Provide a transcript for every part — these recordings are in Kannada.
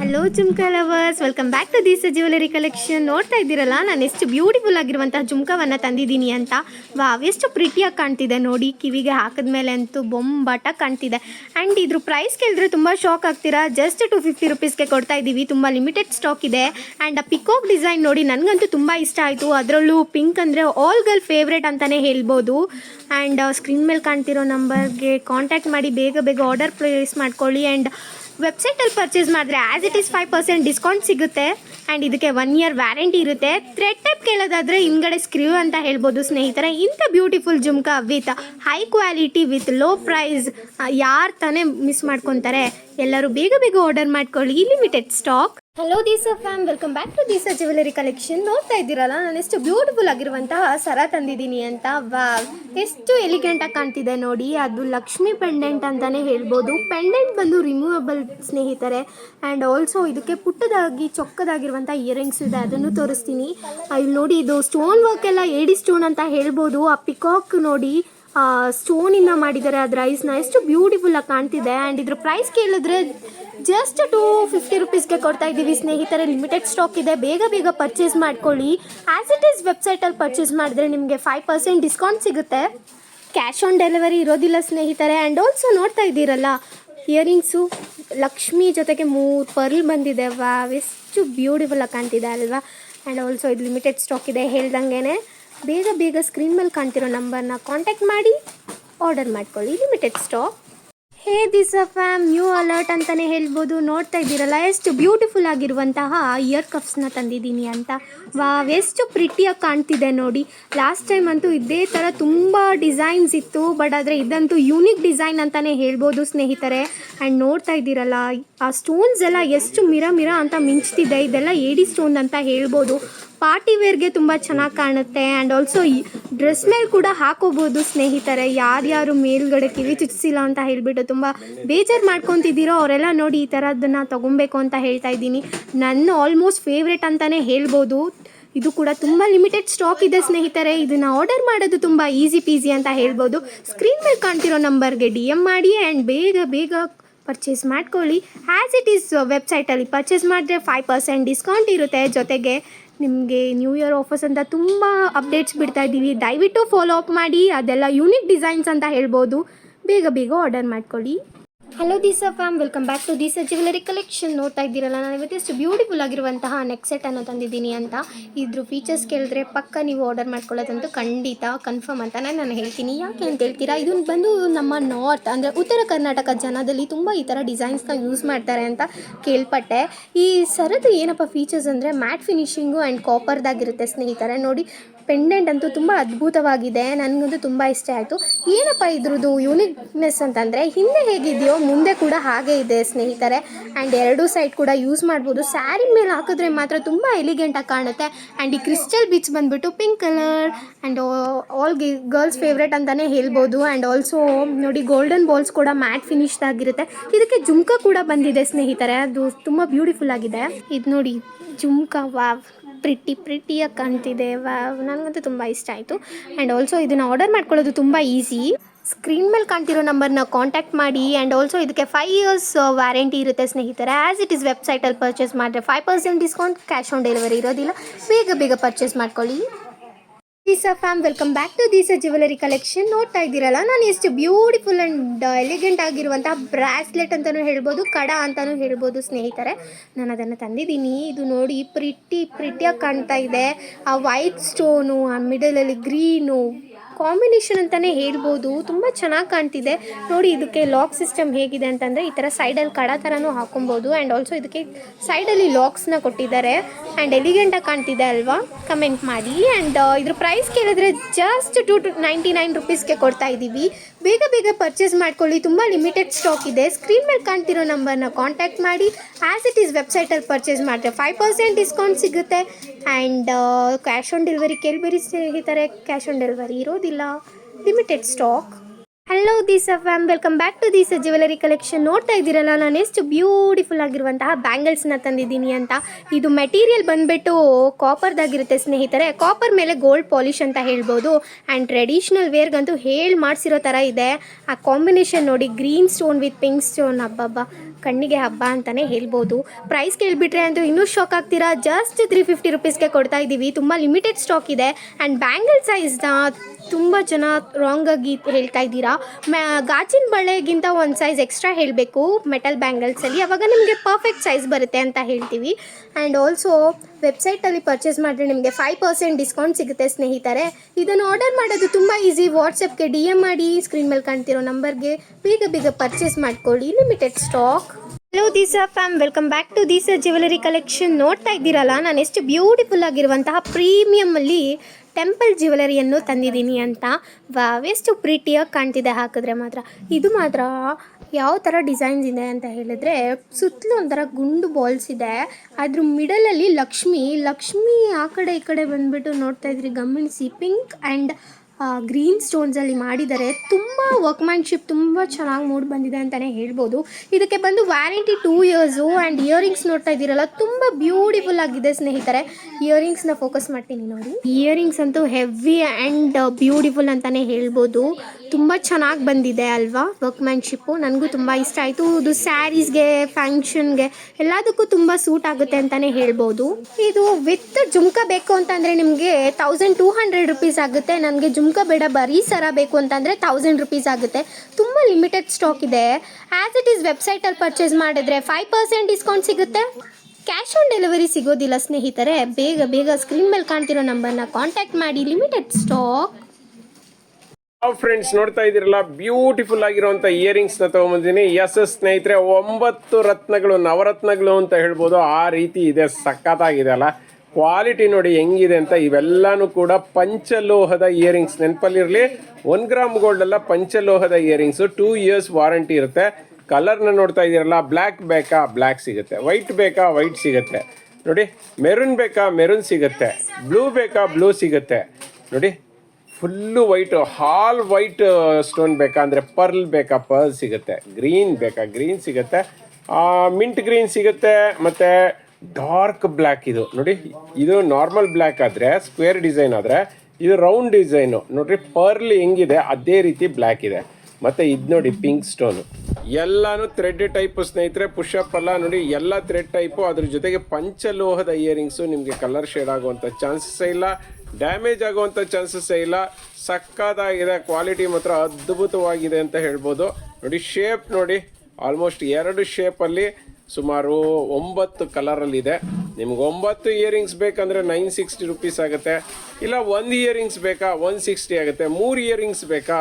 Hello jhumka lovers welcome back to Deesa jewellery collection ನೋಡ್ತಾ ಇದ್ದೀರಲ್ಲ? ನಾನು ಎಷ್ಟು ಬ್ಯೂಟಿಫುಲ್ ಆಗಿರುವಂತಹ ಜುಮ್ಕಾವನ್ನು ತಂದಿದ್ದೀನಿ ಅಂತ. ವಾವ್ ಎಷ್ಟು ಪ್ರೀತಿಯಾಗಿ ಕಾಣ್ತಿದೆ ನೋಡಿ. ಕಿವಿಗೆ ಹಾಕಿದ್ಮೇಲೆ ಅಂತೂ ಬೊಂಬಾಟ ಕಾಣ್ತಿದೆ. ಆ್ಯಂಡ್ ಇದ್ರ ಪ್ರೈಸ್ ಕೇಳಿದ್ರೆ ತುಂಬ ಶಾಕ್ ಆಗ್ತೀರಾ? ಜಸ್ಟ್ ಟು ಫಿಫ್ಟಿ ರುಪೀಸ್ಗೆ ಕೊಡ್ತಾ ಇದ್ದೀವಿ. ತುಂಬ ಲಿಮಿಟೆಡ್ ಸ್ಟಾಕ್ ಇದೆ. ಆ್ಯಂಡ್ ಆ ಪಿಕೋಕ್ ಡಿಸೈನ್ ನೋಡಿ ನನಗಂತೂ ತುಂಬ ಇಷ್ಟ ಆಯಿತು. ಅದರಲ್ಲೂ ಪಿಂಕ್ ಅಂದರೆ ಆಲ್ ಗರ್ಲ್ ಫೇವ್ರೇಟ್ ಅಂತಲೇ ಹೇಳ್ಬೋದು. ಆ್ಯಂಡ್ ಸ್ಕ್ರೀನ್ ಮೇಲೆ ಕಾಣ್ತಿರೋ ನಂಬರ್ಗೆ ಕಾಂಟ್ಯಾಕ್ಟ್ ಮಾಡಿ. ಬೇಗ ಬೇಗ ಆರ್ಡರ್ ಪ್ಲೇಸ್ ಮಾಡ್ಕೊಳ್ಳಿ. ಆ್ಯಂಡ್ ವೆಬ್ಸೈಟಲ್ಲಿ ಪರ್ಚೇಸ್ ಮಾಡಿದ್ರೆ as it is five percent discount ಸಿಗುತ್ತೆ. ಆ್ಯಂಡ್ ಇದಕ್ಕೆ ಒನ್ ಇಯರ್ ವ್ಯಾರಂಟಿ ಇರುತ್ತೆ. ಥ್ರೆಡ್ ಟೈಪ್ ಕೇಳೋದಾದರೆ ಹಿಂದ್ಗಡೆ ಸ್ಕ್ರೀವ್ ಅಂತ ಹೇಳ್ಬೋದು ಸ್ನೇಹಿತರೆ. ಇಂಥ beautiful jhumka with high quality with low price ಯಾರು ತಾನೇ ಮಿಸ್ ಮಾಡ್ಕೊತಾರೆ, ಎಲ್ಲರೂ ಬೇಗ ಬೇಗ ಆರ್ಡರ್ ಮಾಡ್ಕೊಳ್ಳಿ. Limited stock hello Deesa fam welcome back to Deesa jewellery collection ನೋಡ್ತಾ ಇದ್ದೀರಲ್ಲ, ನಾನು ಎಷ್ಟು ಬ್ಯೂಟಿಫುಲ್ ಆಗಿರುವಂತಹ ಸರ ತಂದಿದ್ದೀನಿ ಅಂತ. ವಾ ಎಷ್ಟು ಎಲಿಗೆಂಟಾಗಿ ಕಾಣ್ತಿದೆ ನೋಡಿ. ಅದು ಲಕ್ಷ್ಮಿ ಪೆಂಡೆಂಟ್ ಅಂತಾನೆ ಹೇಳ್ಬೋದು. ಪೆಂಡೆಂಟ್ ಬಂದು ರಿಮೂವಬಲ್ ಸ್ನೇಹಿತರೆ. ಆ್ಯಂಡ್ ಆಲ್ಸೋ ಇದಕ್ಕೆ ಪುಟ್ಟದಾಗಿ, ಚೊಕ್ಕದಾಗಿರುವಂಥ ಇಯರಿಂಗ್ಸ್ ಇದೆ. ಅದನ್ನು ತೋರಿಸ್ತೀನಿ. ಇಲ್ಲಿ ನೋಡಿ, ಇದು ಸ್ಟೋನ್ ವರ್ಕ್ ಎಲ್ಲ ಏಡಿ ಸ್ಟೋನ್ ಅಂತ ಹೇಳ್ಬೋದು. ಆ ಪಿಕಾಕ್ ನೋಡಿ ಸ್ಟೋನಿಂದ ಮಾಡಿದ್ದಾರೆ. ಅದ್ರ ಐಸ್ನ ಎಷ್ಟು ಬ್ಯೂಟಿಫುಲ್ ಆಗಿ ಕಾಣ್ತಿದೆ. ಆ್ಯಂಡ್ ಇದ್ರ ಪ್ರೈಸ್ ಕೇಳಿದ್ರೆ ಜಸ್ಟ್ ಟೂ ಫಿಫ್ಟಿ ರುಪೀಸ್ಗೆ ಕೊಡ್ತಾ ಇದ್ದೀವಿ. ಸ್ನೇಹಿತರೆ ಲಿಮಿಟೆಡ್ ಸ್ಟಾಕ್ ಇದೆ. ಬೇಗ ಬೇಗ ಪರ್ಚೇಸ್ ಮಾಡ್ಕೊಳ್ಳಿ. ಆ್ಯಸ್ ಇಟ್ ಈಸ್ ವೆಬ್ಸೈಟಲ್ಲಿ ಪರ್ಚೇಸ್ ಮಾಡಿದ್ರೆ ನಿಮಗೆ ಫೈವ್ ಪರ್ಸೆಂಟ್ ಡಿಸ್ಕೌಂಟ್ ಸಿಗುತ್ತೆ. ಕ್ಯಾಶ್ ಆನ್ ಡೆಲಿವರಿ ಇರೋದಿಲ್ಲ ಸ್ನೇಹಿತರೆ. ಆ್ಯಂಡ್ ಆಲ್ಸೋ ನೋಡ್ತಾ ಇದ್ದೀರಲ್ಲ ಇಯರಿಂಗ್ಸು ಲಕ್ಷ್ಮಿ ಜೊತೆಗೆ ಮೂರು ಪರ್ಲ್ ಬಂದಿದೆ. ವಾ ಎಷ್ಟು ಬ್ಯೂಟಿಫುಲ್ ಆಗಿ ಕಾಣ್ತಿದೆ ಅಲ್ವಾ? ಆ್ಯಂಡ್ ಆಲ್ಸೋ ಇದು ಲಿಮಿಟೆಡ್ ಸ್ಟಾಕ್ ಇದೆ. ಹೇಳ್ದಂಗೆ ಬೇಗ ಬೇಗ ಸ್ಕ್ರೀನ್ ಮೇಲೆ ಕಾಣ್ತಿರೋ ನಂಬರ್ನ ಕಾಂಟ್ಯಾಕ್ಟ್ ಮಾಡಿ ಆರ್ಡರ್ ಮಾಡ್ಕೊಳ್ಳಿ. Limited stock hey this fam new alert ಅಂತಲೇ ಹೇಳ್ಬೋದು. ನೋಡ್ತಾ ಇದ್ದೀರಲ್ಲ, ಎಷ್ಟು ಬ್ಯೂಟಿಫುಲ್ ಆಗಿರುವಂತಹ ಇಯರ್ ಕಪ್ಸ್ನ ತಂದಿದ್ದೀನಿ ಅಂತ. ವಾ ಎಷ್ಟು ಪ್ರಿಟಿಯಾಗಿ ಕಾಣ್ತಿದೆ ನೋಡಿ. ಲಾಸ್ಟ್ ಟೈಮ್ ಅಂತೂ ಇದೇ ಥರ ತುಂಬ ಡಿಸೈನ್ಸ್ ಇತ್ತು ಬಟ್ ಆದರೆ ಇದಂತೂ ಯೂನಿಕ್ ಡಿಸೈನ್ ಅಂತಲೇ ಹೇಳ್ಬೋದು ಸ್ನೇಹಿತರೆ. ಆ್ಯಂಡ್ ನೋಡ್ತಾ ಇದ್ದೀರಲ್ಲ, ಆ ಸ್ಟೋನ್ಸ್ ಎಲ್ಲ ಎಷ್ಟು ಮಿರ ಮಿರ ಅಂತ ಮಿಂಚ್ತಿದೆ. ಇದೆಲ್ಲ ಏಡಿ ಸ್ಟೋನ್ ಅಂತ ಹೇಳ್ಬೋದು. ಪಾರ್ಟಿ ವೇರ್ಗೆ ತುಂಬ ಚೆನ್ನಾಗಿ ಕಾಣುತ್ತೆ. ಆ್ಯಂಡ್ ಆಲ್ಸೋ ಡ್ರೆಸ್ ಮೇಲೆ ಕೂಡ ಹಾಕೋಬೋದು ಸ್ನೇಹಿತರೆ. ಯಾರ್ಯಾರು ಮೇಲ್ಗಡೆ ಕಿವಿ ಚುಚ್ಚಿಸಿಲ್ಲ ಅಂತ ಹೇಳಿಬಿಟ್ಟು ತುಂಬ ಬೇಜಾರು ಮಾಡ್ಕೊತಿದ್ದೀರೋ ಅವರೆಲ್ಲ ನೋಡಿ ಈ ಥರದನ್ನ ತೊಗೊಬೇಕು ಅಂತ ಹೇಳ್ತಾ ಇದ್ದೀನಿ. ನನ್ನ ಆಲ್ಮೋಸ್ಟ್ ಫೇವ್ರೆಟ್ ಅಂತಲೇ ಹೇಳ್ಬೋದು. ಇದು ಕೂಡ ತುಂಬ ಲಿಮಿಟೆಡ್ ಸ್ಟಾಕ್ ಇದೆ ಸ್ನೇಹಿತರೆ. ಇದನ್ನು ಆರ್ಡರ್ ಮಾಡೋದು ತುಂಬ ಈಸಿ ಪೀಸಿ ಅಂತ ಹೇಳ್ಬೋದು. ಸ್ಕ್ರೀನ್ ಮೇಲೆ ಕಾಣ್ತಿರೋ ನಂಬರ್ಗೆ ಡಿ ಎಂ ಮಾಡಿ ಆ್ಯಂಡ್ ಬೇಗ ಬೇಗ ಪರ್ಚೇಸ್ ಮಾಡ್ಕೊಳ್ಳಿ. ಆ್ಯಸ್ ಇಟ್ ಈಸ್ ವೆಬ್ಸೈಟಲ್ಲಿ ಪರ್ಚೇಸ್ ಮಾಡಿದ್ರೆ ಫೈವ್ ಪರ್ಸೆಂಟ್ ಡಿಸ್ಕೌಂಟ್ ಇರುತ್ತೆ ಜೊತೆಗೆ. ನಿಮಗೆ ನ್ಯೂ ಇಯರ್ ಆಫರ್ಸ್ ಅಂತ ತುಂಬ ಅಪ್ಡೇಟ್ಸ್ ಬಿಡ್ತಾ ಇದ್ದೀವಿ. ದಯವಿಟ್ಟು ಫಾಲೋ ಅಪ್ ಮಾಡಿ. ಅದೆಲ್ಲ ಯೂನಿಕ್ ಡಿಸೈನ್ಸ್ ಅಂತ ಹೇಳ್ಬೋದು. ಬೇಗ ಬೇಗ ಆರ್ಡರ್ ಮಾಡ್ಕೊಳ್ಳಿ. Hello Deesa fam welcome back to Deesa jewellery collection ನೋಡ್ತಾ ಇದ್ದೀರಲ್ಲ, ನಾನು ಇವತ್ತೆಷ್ಟು ಬ್ಯೂಟಿಫುಲ್ ಆಗಿರುವಂತಹ ನೆಕ್ ಸೆಟ್ ಅನ್ನು ತಂದಿದ್ದೀನಿ ಅಂತ. ಇದ್ರ ಫೀಚರ್ಸ್ ಕೇಳಿದ್ರೆ ಪಕ್ಕ ನೀವು ಆರ್ಡರ್ ಮಾಡ್ಕೊಳ್ಳೋದಂತೂ ಖಂಡಿತ ಕನ್ಫರ್ಮ್ ಅಂತಾನೆ ನಾನು ಹೇಳ್ತೀನಿ. ಯಾಕೆ ಅಂತ ಹೇಳ್ತೀರಾ? ಇದು ಬಂದು ನಮ್ಮ ನಾರ್ತ್ ಅಂದರೆ ಉತ್ತರ ಕರ್ನಾಟಕ ಜನದಲ್ಲಿ ತುಂಬ ಈ ಥರ ಡಿಸೈನ್ಸ್ನ ಯೂಸ್ ಮಾಡ್ತಾರೆ ಅಂತ ಕೇಳ್ಪಟ್ಟೆ. ಈ ಸರದು ಏನಪ್ಪ ಫೀಚರ್ಸ್ ಅಂದರೆ ಮ್ಯಾಟ್ ಫಿನಿಷಿಂಗು ಆ್ಯಂಡ್ ಕಾಪರ್ದಾಗಿರುತ್ತೆ ಸ್ನೇಹಿತರೆ. ನೋಡಿ ಪೆಂಡೆಂಟ್ ಅಂತೂ ತುಂಬ ಅದ್ಭುತವಾಗಿದೆ. ನನಗಂತೂ ತುಂಬ ಇಷ್ಟ ಆಯಿತು. ಏನಪ್ಪ ಇದ್ರದ್ದು ಯೂನಿಕ್ನೆಸ್ ಅಂತಂದರೆ ಹಿಂದೆ ಹೇಗಿದೆಯೋ ಮುಂದೆ ಕೂಡ ಹಾಗೆ ಇದೆ ಸ್ನೇಹಿತರೆ. ಆ್ಯಂಡ್ ಎರಡೂ ಸೈಡ್ ಕೂಡ ಯೂಸ್ ಮಾಡ್ಬೋದು. ಸ್ಯಾರಿ ಮೇಲೆ ಹಾಕಿದ್ರೆ ಮಾತ್ರ ತುಂಬ ಎಲಿಗೆಂಟಾಗಿ ಕಾಣುತ್ತೆ. ಆ್ಯಂಡ್ ಈ ಕ್ರಿಸ್ಟಲ್ ಬೀಚ್ ಬಂದುಬಿಟ್ಟು ಪಿಂಕ್ ಕಲರ್ ಆ್ಯಂಡ್ ಆಲ್ ಗಿ ಗರ್ಲ್ಸ್ ಫೇವ್ರೇಟ್ ಅಂತಲೇ ಹೇಳ್ಬೋದು. ಆ್ಯಂಡ್ ಆಲ್ಸೋ ನೋಡಿ ಗೋಲ್ಡನ್ ಬಾಲ್ಸ್ ಕೂಡ ಮ್ಯಾಟ್ ಫಿನಿಶ್ಡ್ ಆಗಿರುತ್ತೆ. ಇದಕ್ಕೆ ಜುಮ್ಕ ಕೂಡ ಬಂದಿದೆ ಸ್ನೇಹಿತರೆ. ಅದು ತುಂಬ ಬ್ಯೂಟಿಫುಲ್ ಆಗಿದೆ. ಇದು ನೋಡಿ ಜುಮ್ಕ ವಾವ್ ಪ್ರಿಟಿ ಪ್ರಿಟಿಯಾಗಿ ಕಾಣ್ತಿದೆ. ನನಗಂತೂ ತುಂಬ ಇಷ್ಟ ಆಯಿತು. ಆ್ಯಂಡ್ ಆಲ್ಸೋ ಇದನ್ನು ಆರ್ಡರ್ ಮಾಡ್ಕೊಳ್ಳೋದು ತುಂಬ ಈಸಿ ಸ್ಕ್ರೀನ್ ಮೇಲೆ ಕಾಣ್ತಿರೋ ನಂಬರ್ನ ಕಾಂಟ್ಯಾಕ್ಟ್ ಮಾಡಿ ಆ್ಯಂಡ್ ಆಲ್ಸೋ ಇದಕ್ಕೆ ಫೈವ್ ಇಯರ್ಸ್ ವ್ಯಾರಂಟಿ ಇರುತ್ತೆ ಸ್ನೇಹಿತರೆ. ಆ್ಯಸ್ ಇಟ್ ಇಸ್ ವೆಬ್ಸೈಟಲ್ಲಿ ಪರ್ಚೇಸ್ ಮಾಡಿದ್ರೆ five percent discount cash on delivery ಇರೋದಿಲ್ಲ. ಬೇಗ ಬೇಗ ಪರ್ಚೇಸ್ ಮಾಡ್ಕೊಳ್ಳಿ. Deesa fam, welcome back to Deesa jewellery collection. ನೋಡ್ತಾ ಇದ್ದೀರಲ್ಲ, ನಾನು ಎಷ್ಟು ಬ್ಯೂಟಿಫುಲ್ ಆ್ಯಂಡ್ ಎಲಿಗೆಂಟ್ ಆಗಿರುವಂತಹ ಬ್ರಾಸ್ಲೆಟ್ ಅಂತಲೂ ಹೇಳ್ಬೋದು, ಕಡ ಅಂತಲೂ ಹೇಳ್ಬೋದು ಸ್ನೇಹಿತರೆ. ನಾನು ಅದನ್ನು ತಂದಿದ್ದೀನಿ. ಇದು ನೋಡಿ ಪ್ರಿಟಿ ಪ್ರಿಟಿಯಾಗಿ ಕಾಣ್ತಾ ಇದೆ. ಆ ವೈಟ್ ಸ್ಟೋನು ಆ ಮಿಡಲಲ್ಲಿ ಗ್ರೀನು ಕಾಂಬಿನೇಷನ್ ಅಂತಲೇ ಹೇಳ್ಬೋದು. ತುಂಬ ಚೆನ್ನಾಗಿ ಕಾಣ್ತಿದೆ. ನೋಡಿ ಇದಕ್ಕೆ ಲಾಕ್ ಸಿಸ್ಟಮ್ ಹೇಗಿದೆ ಅಂತಂದರೆ ಈ ಥರ ಸೈಡಲ್ಲಿ ಕಡ ಥರನೂ ಹಾಕೊಬೋದು. ಆ್ಯಂಡ್ ಆಲ್ಸೋ ಇದಕ್ಕೆ ಸೈಡಲ್ಲಿ ಲಾಕ್ಸ್ನ ಕೊಟ್ಟಿದ್ದಾರೆ. ಆ್ಯಂಡ್ ಎಲಿಗೆಂಟಾಗಿ ಕಾಣ್ತಿದೆ ಅಲ್ವಾ? ಕಮೆಂಟ್ ಮಾಡಿ. ಆ್ಯಂಡ್ ಇದ್ರ ಪ್ರೈಸ್ ಕೇಳಿದ್ರೆ just two two ninety nine ರುಪೀಸ್ಗೆ ಕೊಡ್ತಾ ಇದ್ದೀವಿ ಬೇಗ ಬೇಗ ಪರ್ಚೇಸ್ ಮಾಡ್ಕೊಳ್ಳಿ. ತುಂಬ ಲಿಮಿಟೆಡ್ ಸ್ಟಾಕ್ ಇದೆ. ಸ್ಕ್ರೀನ್ ಮೇಲೆ ಕಾಣ್ತಿರೋ ನಂಬರ್ನ ಕಾಂಟ್ಯಾಕ್ಟ್ ಮಾಡಿ. ಆ್ಯಸ್ ಇಟ್ ಈಸ್ ವೆಬ್ಸೈಟಲ್ಲಿ ಪರ್ಚೇಸ್ ಮಾಡಿದ್ರೆ ಫೈವ್ ಪರ್ಸೆಂಟ್ ಡಿಸ್ಕೌಂಟ್ ಸಿಗುತ್ತೆ. ಆ್ಯಂಡ್ ಕ್ಯಾಶ್ ಆನ್ ಡೆಲಿವರಿ ಕೇಳ್ಬೇಡಿ ಸ್ನೇಹಿತರೆ. ಕ್ಯಾಶ್ ಆನ್ ಡೆಲಿವರಿ ಇರೋದಿಲ್ಲ. Limited stock hello Deesa fam welcome back to Deesa jewellery collection ನೋಡ್ತಾ ಇದ್ದೀರಲ್ಲ, ನಾನು ಎಷ್ಟು ಬ್ಯೂಟಿಫುಲ್ ಆಗಿರುವಂತಹ ಬ್ಯಾಂಗಲ್ಸ್ನ ತಂದಿದ್ದೀನಿ ಅಂತ. ಇದು ಮೆಟೀರಿಯಲ್ ಬಂದುಬಿಟ್ಟು ಕಾಪರ್ದಾಗಿರುತ್ತೆ ಸ್ನೇಹಿತರೆ. ಕಾಪರ್ ಮೇಲೆ ಗೋಲ್ಡ್ ಪಾಲಿಷ್ ಅಂತ ಹೇಳ್ಬೋದು. ಆ್ಯಂಡ್ ಟ್ರೆಡಿಷ್ನಲ್ ವೇರ್ಗಂತೂ ಹೇಳಿ ಮಾಡಿಸಿರೋ ಥರ ಇದೆ. ಆ ಕಾಂಬಿನೇಷನ್ ನೋಡಿ green stone with pink stone ಹಬ್ಬಬ್ಬ ಕಣ್ಣಿಗೆ ಹಬ್ಬ ಅಂತಲೇ ಹೇಳ್ಬೋದು. ಪ್ರೈಸ್ ಕೇಳಿಬಿಟ್ರೆ ಅಂತೂ ಇನ್ನೂ ಶಾಕ್ ಆಗ್ತೀರಾ? ಜಸ್ಟ್ ತ್ರೀ ಫಿಫ್ಟಿ ರುಪೀಸ್ಗೆ ಕೊಡ್ತಾ ಇದ್ದೀವಿ ತುಂಬ ಲಿಮಿಟೆಡ್ ಸ್ಟಾಕ್ ಇದೆ. ಆ್ಯಂಡ್ ಬ್ಯಾಂಗಲ್ ಸೈಜ್ನ ತುಂಬ ಜನ ಆಗಿ ಹೇಳ್ತಾ ಇದ್ದೀರಾ. ಮ್ಯಾ ಗಾಜಿನ ಬಳೆಗಿಂತ ಒಂದು ಸೈಜ್ ಎಕ್ಸ್ಟ್ರಾ ಹೇಳಬೇಕು ಮೆಟಲ್ ಬ್ಯಾಂಗಲ್ಸಲ್ಲಿ ಅವಾಗ ನಿಮಗೆ ಪರ್ಫೆಕ್ಟ್ ಸೈಜ್ ಬರುತ್ತೆ ಅಂತ ಹೇಳ್ತೀವಿ. ಆ್ಯಂಡ್ ಆಲ್ಸೋ ವೆಬ್ಸೈಟಲ್ಲಿ ಪರ್ಚೇಸ್ ಮಾಡಿದ್ರೆ ನಿಮಗೆ ಫೈವ್ ಪರ್ಸೆಂಟ್ ಡಿಸ್ಕೌಂಟ್ ಸಿಗುತ್ತೆ ಸ್ನೇಹಿತರೆ. ಇದನ್ನು ಆರ್ಡರ್ ಮಾಡೋದು ತುಂಬ ಈಸಿ ವಾಟ್ಸಪ್ಗೆ ಡಿ ಎಂ ಮಾಡಿ ಸ್ಕ್ರೀನ್ ಮೇಲೆ ಕಾಣ್ತಿರೋ ನಂಬರ್ಗೆ ಬೇಗ ಬೇಗ ಪರ್ಚೇಸ್ ಮಾಡ್ಕೊಳ್ಳಿ. Limited stock hello Deesa fam welcome back to Deesa jewellery collection ನೋಡ್ತಾ ಇದ್ದೀರಲ್ಲ, ನಾನು ಎಷ್ಟು ಬ್ಯೂಟಿಫುಲ್ ಆಗಿರುವಂತಹ ಪ್ರೀಮಿಯಮಲ್ಲಿ ಟೆಂಪಲ್ ಜ್ಯುವೆಲರಿಯನ್ನು ತಂದಿದ್ದೀನಿ ಅಂತ ವಾವ್ ಎಷ್ಟು ಪ್ರೀಟಿಯಾಗಿ ಕಾಣ್ತಿದೆ ಹಾಕಿದ್ರೆ ಮಾತ್ರ. ಇದು ಮಾತ್ರ ಯಾವ ಥರ ಡಿಸೈನ್ಸ್ ಇದೆ ಅಂತ ಹೇಳಿದ್ರೆ ಸುತ್ತಲೂ ಒಂಥರ ಗುಂಡು ಬಾಲ್ಸ್ ಇದೆ. ಅದ್ರ ಮಿಡಲಲ್ಲಿ ಲಕ್ಷ್ಮಿ ಲಕ್ಷ್ಮಿ ಆ ಕಡೆ ಈ ಕಡೆ ಬಂದ್ಬಿಟ್ಟು ನೋಡ್ತಾ ಇದ್ರಿ, ಗಮನಿಸಿ, ಪಿಂಕ್ ಆ್ಯಂಡ್ ಗ್ರೀನ್ ಸ್ಟೋನ್ಸಲ್ಲಿ ಮಾಡಿದ್ದಾರೆ ತುಂಬ ವರ್ಕ್ಮ್ಯಾನ್ಶಿಪ್ ತುಂಬ ಚೆನ್ನಾಗಿ ಮೂಡ್ ಬಂದಿದೆ ಅಂತಲೇ ಹೇಳ್ಬೋದು. ಇದಕ್ಕೆ ಬಂದು warranty two years and earrings ನೋಡ್ತಾ ಇದ್ದೀರಲ್ಲ, ತುಂಬ ಬ್ಯೂಟಿಫುಲ್ ಆಗಿದೆ ಸ್ನೇಹಿತರೆ. ಇಯರಿಂಗ್ಸ್ನ ಫೋಕಸ್ ಮಾಡ್ತೀನಿ ನೋಡಿ. ಇಯರಿಂಗ್ಸ್ ಅಂತೂ ಹೆವಿ ಆ್ಯಂಡ್ ಬ್ಯೂಟಿಫುಲ್ ಅಂತಲೇ ಹೇಳ್ಬೋದು. ತುಂಬ ಚೆನ್ನಾಗಿ ಬಂದಿದೆ ಅಲ್ವಾ ವರ್ಕ್ಮ್ಯಾನ್ಶಿಪ್ಪು ನನಗೂ ತುಂಬ ಇಷ್ಟ ಆಯಿತು. ಇದು ಸ್ಯಾರೀಸ್ಗೆ ಫ್ಯಾಂಕ್ಷನ್ಗೆ ಎಲ್ಲದಕ್ಕೂ ತುಂಬ ಸೂಟ್ ಆಗುತ್ತೆ ಅಂತಲೇ ಹೇಳ್ಬೋದು. ಇದು ವಿತ್ ಜುಮ್ಕ ಬೇಕು ಅಂತಂದರೆ ನಿಮಗೆ ತೌಸಂಡ್ ಟೂ ಹಂಡ್ರೆಡ್ ರುಪೀಸ್ ಆಗುತ್ತೆ. ನನಗೆ ಜುಮ್ಕ ಬೇಡ, ಬರೀ ಸರ ಬೇಕು ಅಂತಂದರೆ ತೌಸಂಡ್ ರುಪೀಸ್ ಆಗುತ್ತೆ. ತುಂಬ ಲಿಮಿಟೆಡ್ ಸ್ಟಾಕ್ ಇದೆ. ಆ್ಯಸ್ ಇಟ್ ಈಸ್ ವೆಬ್ಸೈಟಲ್ಲಿ ಪರ್ಚೇಸ್ ಮಾಡಿದ್ರೆ ಫೈವ್ ಪರ್ಸೆಂಟ್ ಡಿಸ್ಕೌಂಟ್ ಸಿಗುತ್ತೆ. ಕ್ಯಾಶ್ ಆನ್ ಡೆಲಿವರಿ ಸಿಗೋದಿಲ್ಲ ಸ್ನೇಹಿತರೆ. ಬೇಗ ಬೇಗ ಸ್ಕ್ರೀನ್ ಮೇಲೆ ಕಾಣ್ತಿರೋ ನಂಬರ್ನ ಕಾಂಟ್ಯಾಕ್ಟ್ ಮಾಡಿ. ಲಿಮಿಟೆಡ್ ಸ್ಟಾಕ್ ಫ್ರೆಂಡ್ಸ್ ನೋಡ್ತಾ ಇದ್ದೀರಲ್ಲ? ಬ್ಯೂಟಿಫುಲ್ ಆಗಿರುವಂತ ಇಯರಿಂಗ್ಸ್ನ ತಗೊಂಬಂದಿನಿ. ಎಸ್ ಎಸ್ ಸ್ನೇಹಿತರೆ, ಒಂಬತ್ತು ರತ್ನಗಳು, ನವರತ್ನಗಳು ಅಂತ ಹೇಳ್ಬೋದು. ಆ ರೀತಿ ಇದೆ. ಸಖತ್ತಾಗಿದೆ ಅಲ್ಲ. ಕ್ವಾಲಿಟಿ ನೋಡಿ ಹೆಂಗಿದೆ ಅಂತ ಇವೆಲ್ಲಾನು ಕೂಡ ಪಂಚಲೋಹದ ಇಯರಿಂಗ್ಸ್. ನೆನಪಲ್ಲಿರಲಿ ಒನ್ ಗ್ರಾಮ್ ಗೋಲ್ಡ್ ಅಲ್ಲ ಪಂಚಲೋಹದ ಇಯರಿಂಗ್ಸ್. ಟೂ ಇಯರ್ಸ್ ವಾರಂಟಿ ಇರುತ್ತೆ. ಕಲರ್ನ ನೋಡ್ತಾ ಇದ್ದೀರಲ್ಲ ಬ್ಲ್ಯಾಕ್ ಬೇಕಾ? ಬ್ಲ್ಯಾಕ್ ಸಿಗುತ್ತೆ. ವೈಟ್ ಬೇಕಾ? ವೈಟ್ ಸಿಗುತ್ತೆ. ನೋಡಿ ಮೆರೂನ್ ಬೇಕಾ? ಮೆರೂನ್ ಸಿಗುತ್ತೆ. ಬ್ಲೂ ಬೇಕಾ? ಬ್ಲೂ ಸಿಗುತ್ತೆ. ನೋಡಿ full white half white stone ಬೇಕಾ? ಅಂದರೆ ಪರ್ಲ್ ಬೇಕಾ? ಪರ್ಲ್ ಸಿಗುತ್ತೆ. ಗ್ರೀನ್ ಬೇಕಾ? ಗ್ರೀನ್ ಸಿಗುತ್ತೆ. ಮಿಂಟ್ ಗ್ರೀನ್ ಸಿಗುತ್ತೆ. ಮತ್ತು ಡಾರ್ಕ್ ಬ್ಲ್ಯಾಕ್ ಇದು. ನೋಡಿ, ಇದು ನಾರ್ಮಲ್ ಬ್ಲ್ಯಾಕ್ ಆದರೆ, ಸ್ಕ್ವೇರ್ ಡಿಸೈನ್ ಆದರೆ, ಇದು ರೌಂಡ್ ಡಿಸೈನು. ನೋಡಿರಿ, ಪರ್ಲ್ ಹೆಂಗಿದೆ, ಅದೇ ರೀತಿ ಬ್ಲ್ಯಾಕ್ ಇದೆ. ಮತ್ತು ಇದು ನೋಡಿ, ಪಿಂಕ್ ಸ್ಟೋನು. ಎಲ್ಲಾನು ಥ್ರೆಡ್ ಟೈಪ್ ಸ್ನೇಹಿತರೆ ಪುಷಪ್ ಅಲ್ಲ. ನೋಡಿ, ಎಲ್ಲ ಥ್ರೆಡ್ ಟೈಪು. ಅದ್ರ ಜೊತೆಗೆ ಪಂಚಲೋಹದ ಇಯರಿಂಗ್ಸು ನಿಮಗೆ ಕಲರ್ ಶೇಡ್ ಆಗುವಂಥ ಚಾನ್ಸಸ್ ಇಲ್ಲ. ಡ್ಯಾಮೇಜ್ ಆಗುವಂಥ ಚಾನ್ಸಸ್ ಇಲ್ಲ. ಸಕ್ಕತ್ತಾಗಿದೆ, ಕ್ವಾಲಿಟಿ ಮಾತ್ರ ಅದ್ಭುತವಾಗಿದೆ ಅಂತ ಹೇಳ್ಬೋದು. ನೋಡಿ, ಶೇಪ್ ನೋಡಿ, ಆಲ್ಮೋಸ್ಟ್ ಎರಡು ಶೇಪಲ್ಲಿ ಸುಮಾರು ಒಂಬತ್ತು ಕಲರಲ್ಲಿದೆ. ನಿಮ್ಗೆ ಒಂಬತ್ತು ಇಯರಿಂಗ್ಸ್ ಬೇಕಂದ್ರೆ ನೈನ್ ಸಿಕ್ಸ್ಟಿ ರುಪೀಸ್ ಆಗುತ್ತೆ. ಇಲ್ಲ, ಒಂದು ಇಯರಿಂಗ್ಸ್ ಬೇಕಾ? ಒನ್ ಸಿಕ್ಸ್ಟಿ ಆಗುತ್ತೆ. ಮೂರು ಇಯರಿಂಗ್ಸ್ ಬೇಕಾ?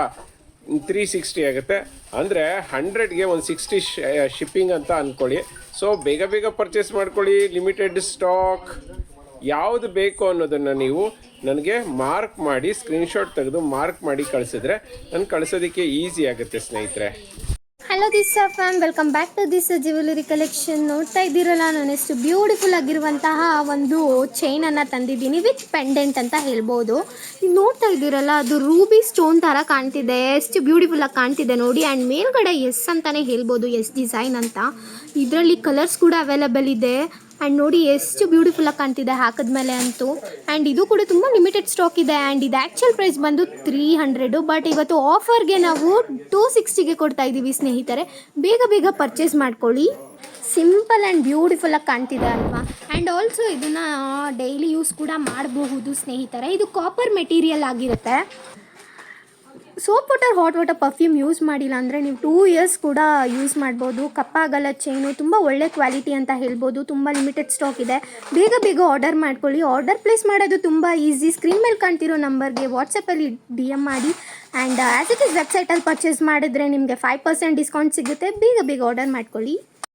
ತ್ರೀ ಸಿಕ್ಸ್ಟಿ ಆಗುತ್ತೆ. ಅಂದರೆ ಹಂಡ್ರೆಡ್ಗೆ ಒಂದು ಸಿಕ್ಸ್ಟಿ ಶಿಪ್ಪಿಂಗ್ ಅಂತ ಅಂದ್ಕೊಳ್ಳಿ ಸೊ ಬೇಗ ಬೇಗ ಪರ್ಚೇಸ್ ಮಾಡ್ಕೊಳ್ಳಿ. ಲಿಮಿಟೆಡ್ ಸ್ಟಾಕ್ ಯಾವುದು ಬೇಕು ಅನ್ನೋದನ್ನು ನೀವು ನನಗೆ ಮಾರ್ಕ್ ಮಾಡಿ ಸ್ಕ್ರೀನ್ಶಾಟ್ ತೆಗೆದು ಮಾರ್ಕ್ ಮಾಡಿ ಕಳಿಸಿದ್ರೆ ನಾನು ಕಳಿಸೋದಕ್ಕೆ ಈಸಿ ಆಗುತ್ತೆ ಸ್ನೇಹಿತರೆ. Hello this fam welcome back to this jewellery collection ನೋಡ್ತಾ ಇದ್ದೀರಲ್ಲ, ನಾನು ಎಷ್ಟು ಬ್ಯೂಟಿಫುಲ್ ಆಗಿರುವಂತಹ ಒಂದು ಚೈನನ್ನು ತಂದಿದ್ದೀನಿ ವಿತ್ ಪೆಂಡೆಂಟ್ ಅಂತ ಹೇಳ್ಬೋದು. ನೀವು ನೋಡ್ತಾ ಇದ್ದೀರಲ್ಲ, ಅದು ರೂಬಿ ಸ್ಟೋನ್ ಥರ ಕಾಣ್ತಿದೆ, ಎಷ್ಟು ಬ್ಯೂಟಿಫುಲ್ ಆಗಿ ಕಾಣ್ತಿದೆ ನೋಡಿ. ಆ್ಯಂಡ್ ಮೇಲ್ಗಡೆ ಎಸ್ ಅಂತಲೇ ಹೇಳ್ಬೋದು ಎಸ್ ಡಿಸೈನ್ ಅಂತ. ಇದರಲ್ಲಿ ಕಲರ್ಸ್ ಕೂಡ ಅವೈಲಬಲ್ ಇದೆ. ಆ್ಯಂಡ್ ನೋಡಿ ಎಷ್ಟು ಬ್ಯೂಟಿಫುಲ್ಲಾಗಿ ಕಾಣ್ತಿದೆ ಹಾಕಿದ್ಮೇಲೆ ಅಂತೂ. ಆ್ಯಂಡ್ ಇದು ಕೂಡ ತುಂಬ ಲಿಮಿಟೆಡ್ ಸ್ಟಾಕ್ ಇದೆ. ಆ್ಯಂಡ್ ಇದು ಆ್ಯಕ್ಚುಯಲ್ ಪ್ರೈಸ್ ಬಂದು ತ್ರೀ ಹಂಡ್ರೆಡು ಬಟ್ ಇವತ್ತು ಆಫರ್ಗೆ ನಾವು ಟೂ ಸಿಕ್ಸ್ಟಿಗೆ ಕೊಡ್ತಾ ಇದ್ದೀವಿ ಸ್ನೇಹಿತರೆ. ಬೇಗ ಬೇಗ ಪರ್ಚೇಸ್ ಮಾಡ್ಕೊಳ್ಳಿ. ಸಿಂಪಲ್ ಆ್ಯಂಡ್ ಬ್ಯೂಟಿಫುಲ್ಲಾಗಿ ಕಾಣ್ತಿದೆ ಅಲ್ವಾ? ಆ್ಯಂಡ್ ಆಲ್ಸೋ ಇದನ್ನು ಡೈಲಿ ಯೂಸ್ ಕೂಡ ಮಾಡಬಹುದು ಸ್ನೇಹಿತರೆ. ಇದು ಕಾಪರ್ ಮೆಟೀರಿಯಲ್ ಆಗಿರುತ್ತೆ. Soap water hot water perfume use ಮಾಡಿಲ್ಲ ಅಂದರೆ ನೀವು ಟೂ ಇಯರ್ಸ್ ಕೂಡ ಯೂಸ್ ಮಾಡ್ಬೋದು. ಕಪ್ಪಾಗಲ್ಲ ಚೈನು ತುಂಬ ಒಳ್ಳೆ ಕ್ವಾಲಿಟಿ ಅಂತ ಹೇಳ್ಬೋದು. ತುಂಬ ಲಿಮಿಟೆಡ್ ಸ್ಟಾಕ್ ಇದೆ. ಬೇಗ ಬೇಗ ಆರ್ಡರ್ ಮಾಡ್ಕೊಳ್ಳಿ. ಆರ್ಡರ್ ಪ್ಲೇಸ್ ಮಾಡೋದು ತುಂಬ ಈಸಿ ಸ್ಕ್ರೀನ್ ಮೇಲೆ ಕಾಣ್ತಿರೋ ನಂಬರ್ಗೆ ವಾಟ್ಸಪ್ಪಲ್ಲಿ ಡಿ ಎಂ ಮಾಡಿ. ಆ್ಯಂಡ್ ಆ್ಯಸ್ ಇಟ್ ಇಸ್ ವೆಬ್ಸೈಟಲ್ಲಿ ಪರ್ಚೇಸ್ ಮಾಡಿದ್ರೆ ನಿಮಗೆ ಫೈವ್ ಪರ್ಸೆಂಟ್ ಡಿಸ್ಕೌಂಟ್ ಸಿಗುತ್ತೆ. ಬೇಗ ಬೇಗ ಆರ್ಡರ್ ಮಾಡ್ಕೊಳ್ಳಿ.